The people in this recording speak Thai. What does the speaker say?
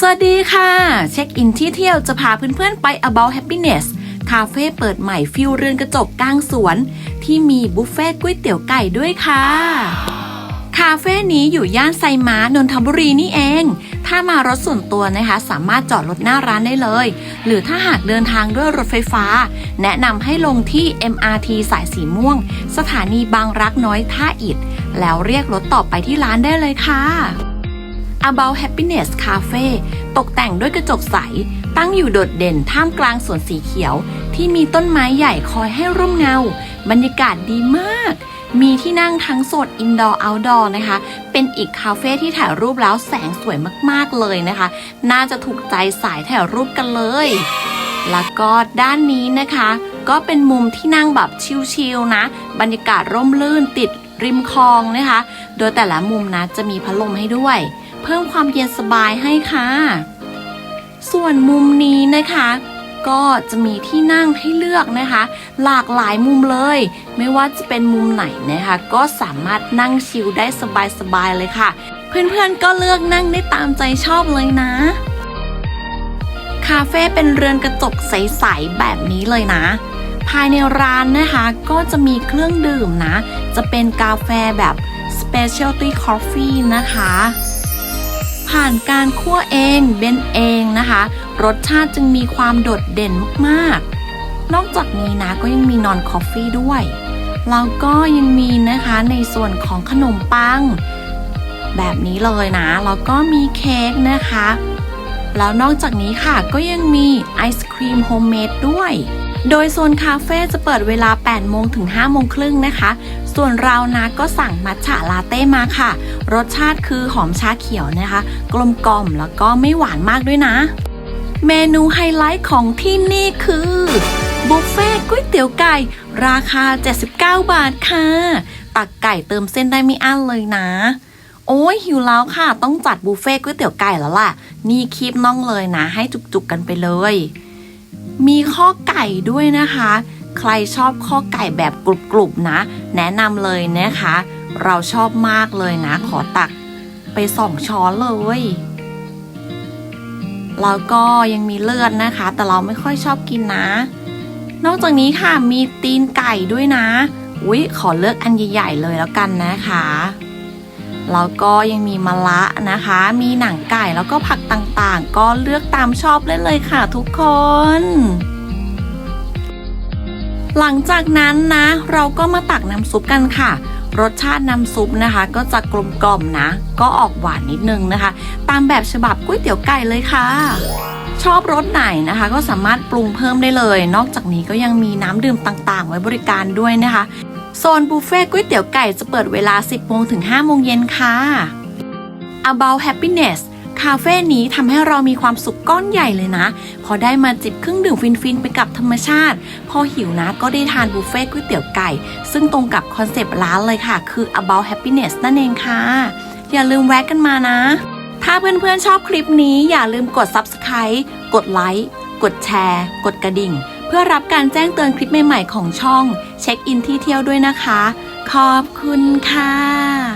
สวัสดีค่ะ เช็คอินที่เที่ยวจะพาเพื่อนๆไป About Happiness คาเฟ่เปิดใหม่ฟิวเรือนกระจกกลางสวน ที่มีบุฟเฟ่ต์ก๋วยเตี๋ยวไก่ด้วยค่ะ คาเฟ่นี้อยู่ย่านไซม้านนทบุรีนี่เอง ถ้ามารถส่วนตัวนะคะสามารถจอดรถหน้าร้านได้เลย หรือถ้าหากเดินทางด้วยรถไฟฟ้า แนะนำให้ลงที่ MRT สายสีม่วง สถานีบางรักน้อยท่าอิฐแล้วเรียกรถต่อไปที่ร้านได้เลยค่ะ About Happiness Cafe ตกแต่งด้วยกระจกใส ตั้งอยู่โดดเด่นท่ามกลางสวนสีเขียว ที่มีต้นไม้ใหญ่คอยให้ร่มเงา บรรยากาศดีมาก มีที่นั่งทั้งโซนอินดอร์เอาท์ดอร์นะคะ เป็นอีกคาเฟ่ที่ถ่ายรูปแล้วแสงสวยมากๆเลยนะคะ น่าจะถูกใจสายถ่ายรูปกันเลย แล้วก็ด้านนี้นะคะ ก็เป็นมุมที่นั่งแบบชิลๆนะ บรรยากาศร่มรื่นติดริมคลองนะคะ โดยแต่ละมุมนะจะมีพัดลมให้ด้วย เพิ่มความเย็นสบายให้ค่ะ ส่วนมุมนี้นะคะก็จะมีที่นั่งให้เลือกนะคะ หลากหลายมุมเลย ไม่ว่าจะเป็นมุมไหนนะคะ ก็สามารถนั่งชิลได้สบายๆเลยค่ะ เพื่อนๆก็เลือกนั่งได้ตามใจชอบเลยนะ คาเฟ่เป็นเรือนกระจกใสๆแบบนี้เลยนะ ภายในร้านนะคะก็จะมีเครื่องดื่มนะ จะเป็นกาแฟแบบ Specialty Coffee นะคะ ผ่านการคั่วเองเบนเองนะคะ รสชาติจึงมีความโดดเด่นมากๆ นอกจากนี้นะก็ยังมีนอนคอฟฟี่ด้วย แล้วก็ยังมีนะคะในส่วนของขนมปัง แบบนี้เลยนะ แล้วก็มีเค้กนะคะ แล้วนอกจากนี้ค่ะก็ยังมีไอศครีมโฮมเมดด้วยโดยโซนคาเฟ่จะเปิดเวลา 8 โมงถึง 5 โมงครึ่งนะคะ ส่วนเรานะก็สั่งมัทฉะลาเต้มาค่ะ รสชาติคือหอมชาเขียวนะคะ กลมกล่อมแล้วก็ไม่หวานมากด้วยนะ เมนูไฮไลท์ของที่นี่คือบุฟเฟ่ต์ก๋วยเตี๋ยวไก่ ราคา 79 บาทค่ะ ตักไก่เติมเส้นได้ไม่อั้นเลยนะ โอ้ยหิวแล้วค่ะ ต้องจัดบุฟเฟ่ต์ก๋วยเตี๋ยวไก่แล้วล่ะ นี่คีบน้องเลยนะ ให้จุกๆกันไปเลย มีข้อไก่ด้วยนะคะ ใครชอบข้อไก่แบบกรุบๆนะ แนะนำเลยนะคะ เราชอบมากเลยนะ ขอตักไปสองช้อนเลยแล้วก็ยังมีเลือดนะคะ แต่เราไม่ค่อยชอบกินนะ นอกจากนี้ค่ะมีตีนไก่ด้วยนะอุ๊ยขอเลือกอันใหญ่ๆเลยแล้วกันนะคะแล้วก็ยังมีมะละนะคะ มีหนังไก่แล้วก็ผักต่างๆ ก็เลือกตามชอบเลยเลยค่ะทุกคน หลังจากนั้นนะ เราก็มาตักน้ำซุปกันค่ะ รสชาติน้ำซุปนะคะ ก็จะกลมกล่อมนะ ก็ออกหวานนิดนึงนะคะ ตามแบบฉบับก๋วยเตี๋ยวไก่เลยค่ะ ชอบรสไหนนะคะ ก็สามารถปรุงเพิ่มได้เลย นอกจากนี้ก็ยังมีน้ำดื่มต่างๆ ไว้บริการด้วยนะคะโซนบุฟเฟ่ก๋วยเตี๋ยวไก่จะเปิดเวลา 10โมงถึง5โมงเย็นค่ะ About Happiness คาเฟ่นี้ทำให้เรามีความสุขก้อนใหญ่เลยนะ พอได้มาจิบเครื่องดื่มฟินๆ ไปกับธรรมชาติ พอหิวนะก็ได้ทานบุฟเฟ่ต์ก๋วยเตี๋ยวไก่ ซึ่งตรงกับคอนเซปต์ร้านเลยค่ะ คือ About Happiness นั่นเองค่ะ อย่าลืมแวะกันมานะ ถ้าเพื่อนๆชอบคลิปนี้อย่าลืมกด Subscribe กดไลค์กดแชร์ กดกระดิ่ง เพื่อรับการแจ้งเตือนคลิปใหม่ๆของช่อง เช็คอินที่เที่ยวด้วยนะคะ ขอบคุณค่ะ